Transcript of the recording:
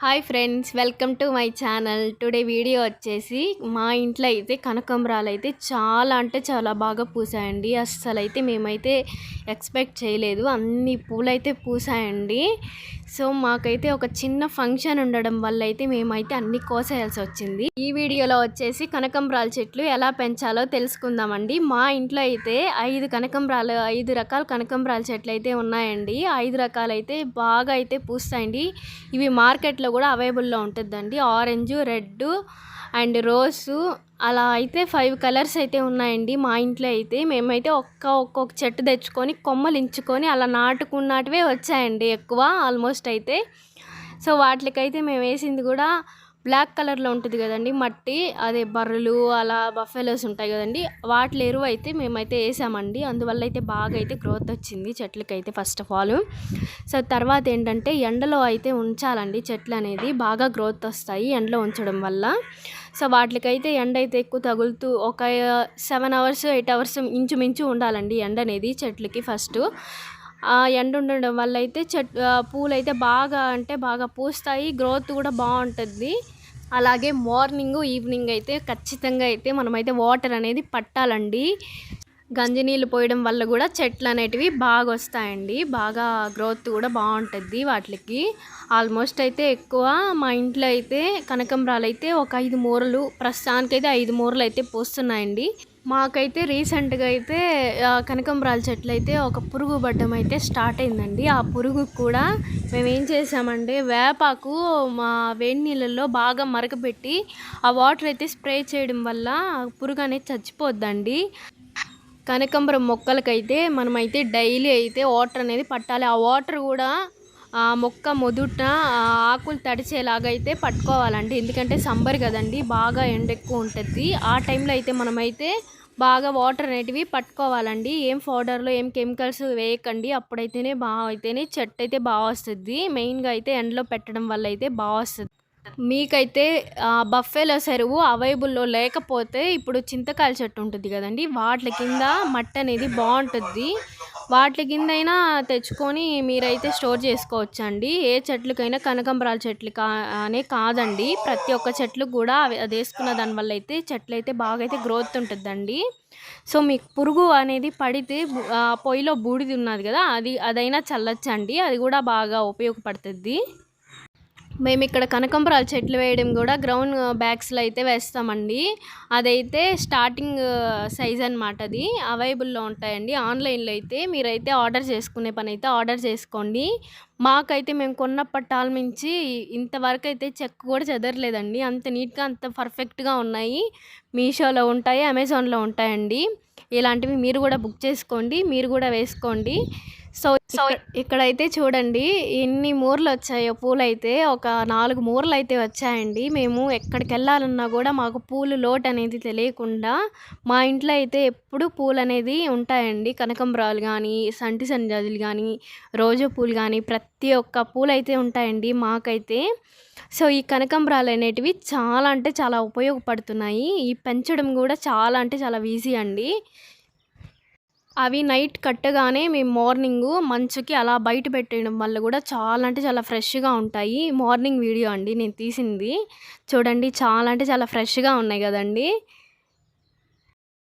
Hi friends welcome to my channel today video వచ్చేసి మా ఇంట్లో అయితే కనకంబరాలు అయితే చాలా అంటే చాలా బాగా పూసాయండి. అస్సలు అయితే మేమైతే ఎక్స్పెక్ట్ చేయలేదు. అన్ని పూలైతే పూసాయండి. సో మాకైతే ఒక చిన్న ఫంక్షన్ ఉండడం వల్ల అయితే మేమైతే అన్ని కోసేయాల్సి వచ్చింది. ఈ వీడియోలో వచ్చేసి కనకంబరాల చెట్లు ఎలా పెంచాలో తెలుసుకుందామండి. మా ఇంట్లో అయితే ఐదు కనకంబరాలు ఐదు రకాల కనకంబరాల చెట్లు అయితే ఉన్నాయండి. ఐదు రకాలైతే బాగా అయితే పూస్తాయండి. ఇవి మార్కెట్లో కూడా అవైలబుల్లో ఉంటుందండి. ఆరెంజ్ రెడ్ అండ్ రోసు అలా అయితే ఫైవ్ కలర్స్ అయితే ఉన్నాయండి మా ఇంట్లో అయితే. మేమైతే ఒక్క ఒక్కొక్క చెట్టు తెచ్చుకొని కొమ్మలు ఇంచుకొని అలా నాటుకున్నటివే వచ్చాయండి ఎక్కువ ఆల్మోస్ట్ అయితే. సో వాటికైతే మేము వేసింది కూడా బ్లాక్ కలర్లో ఉంటుంది కదండి మట్టి అదే బర్రెలు అలా బఫెలోస్ ఉంటాయి కదండి. వాటి ఎరువు అయితే మేమైతే వేసామండి. అందువల్ల అయితే బాగా అయితే గ్రోత్ వచ్చింది చెట్లకైతే ఫస్ట్ ఆఫ్ ఆల్. సో తర్వాత ఏంటంటే ఎండలో అయితే ఉంచాలండి చెట్లు అనేది. బాగా గ్రోత్ వస్తాయి ఎండలో ఉంచడం వల్ల. సో వాటికైతే ఎండ అయితే ఎక్కువ తగులుతూ ఒక సెవెన్ అవర్స్ ఎయిట్ అవర్స్ ఇంచుమించు ఉండాలండి ఎండ అనేది చెట్లకి ఫస్ట్. ఆ ఎండ ఉండడం వల్ల అయితే చెట్ పూలు అయితే బాగా అంటే బాగా పూస్తాయి గ్రోత్ కూడా బాగుంటుంది. అలాగే మార్నింగ్ ఈవినింగ్ అయితే ఖచ్చితంగా అయితే మనమైతే వాటర్ అనేది పట్టాలండి. గంజి నీళ్ళు పోయడం వల్ల కూడా చెట్లు అనేటివి బాగా వస్తాయండి. బాగా గ్రోత్ కూడా బాగుంటుంది వాటికి. ఆల్మోస్ట్ అయితే ఎక్కువ మా ఇంట్లో అయితే కనకంబరాలు అయితే ఒక ఐదు మూరలు ప్రస్తుతానికైతే ఐదు మూరలు అయితే పోస్తున్నాయండి. మాకైతే రీసెంట్గా అయితే కనకంబరాల చెట్లు అయితే ఒక పురుగు పడ్డం అయితే స్టార్ట్ అయిందండి. ఆ పురుగు కూడా మేము ఏం చేసామంటే వేపాకు మా వేడి నీళ్ళల్లో బాగా మరకబెట్టి ఆ వాటర్ అయితే స్ప్రే చేయడం వల్ల ఆ పురుగు అనేది చచ్చిపోద్దండి. కనకంబరం మొక్కలకైతే మనమైతే డైలీ అయితే వాటర్ అనేది పట్టాలి. ఆ వాటర్ కూడా మొక్క మొదుట ఆకులు తడిచేలాగా అయితే పట్టుకోవాలండి. ఎందుకంటే సంబర్ కదండి బాగా ఎండ ఎక్కువ ఉంటుంది. ఆ టైంలో అయితే మనమైతే బాగా వాటర్ అనేటివి పట్టుకోవాలండి. ఏం పౌడర్లో ఏం కెమికల్స్ వేయకండి. అప్పుడైతేనే బాగా అయితేనే చెట్టు అయితే బాగా వస్తుంది మెయిన్గా అయితే ఎండలో పెట్టడం వల్ల అయితే బాగా వస్తుంది మీకైతే బఫేలో సెరువు అవైబుల్లో లేకపోతే ఇప్పుడు చింతకాయల చెట్టు ఉంటుంది కదండి వాటి కింద మట్టి అనేది బాగుంటుంది. వాటి కిందైనా తెచ్చుకొని మీరైతే స్టోర్ చేసుకోవచ్చు అండి ఏ చెట్లకైనా కనకంబరాల చెట్లు కా అనే కాదండి. ప్రతి ఒక్క చెట్లు కూడా అవి అది వేసుకున్న దానివల్ల అయితే చెట్లు అయితే బాగా అయితే గ్రోత్ ఉంటుందండి. సో మీకు పురుగు అనేది పడితే పొయ్యిలో బూడిది ఉన్నది కదా అది అదైనా చల్లొచ్చండి. అది కూడా బాగా ఉపయోగపడుతుంది. మేము ఇక్కడ కనకంబరాలు చెట్లు వేయడం కూడా గ్రౌండ్ బ్యాగ్స్లో uh, అయితే వేస్తామండి. అదైతే స్టార్టింగ్ సైజ్ అనమాట అది. అవైలబుల్లో ఉంటాయండి. ఆన్లైన్లో అయితే మీరైతే ఆర్డర్ చేసుకునే పని అయితే ఆర్డర్ చేసుకోండి. మాకైతే మేము కొన్నప్పటి టాల్ నుంచి ఇంతవరకు అయితే చెక్ కూడా చెదరలేదండి. అంత నీట్గా అంత పర్ఫెక్ట్గా ఉన్నాయి. మీషోలో ఉంటాయి అమెజాన్లో ఉంటాయండి. ఇలాంటివి మీరు కూడా బుక్ చేసుకోండి మీరు కూడా వేసుకోండి. సో సో ఇక్కడైతే చూడండి ఎన్ని మూరలు వచ్చాయో పూలు అయితే ఒక నాలుగు మూరలు అయితే వచ్చాయండి. మేము ఎక్కడికి వెళ్ళాలన్నా కూడా మాకు పూలు లోటు అనేది తెలియకుండా మా ఇంట్లో అయితే ఎప్పుడు పూలు అనేది ఉంటాయండి. కనకంబరాలు కానీ సంటి సంజాజులు కానీ రోజా పూలు కానీ ప్రతి ప్రతి ఒక్క పూలు అయితే ఉంటాయండి మాకైతే. సో ఈ కనకంబరాలు అనేటివి చాలా అంటే చాలా ఉపయోగపడుతున్నాయి. ఈ పెంచడం కూడా చాలా అంటే చాలా ఈజీ అండి. అవి నైట్ కట్టగానే మేము మార్నింగ్ మంచుకి అలా బయట పెట్టేయడం వల్ల కూడా చాలా అంటే చాలా ఫ్రెష్గా ఉంటాయి. మార్నింగ్ వీడియో అండి నేను తీసింది. చూడండి చాలా అంటే చాలా ఫ్రెష్గా ఉన్నాయి కదండి.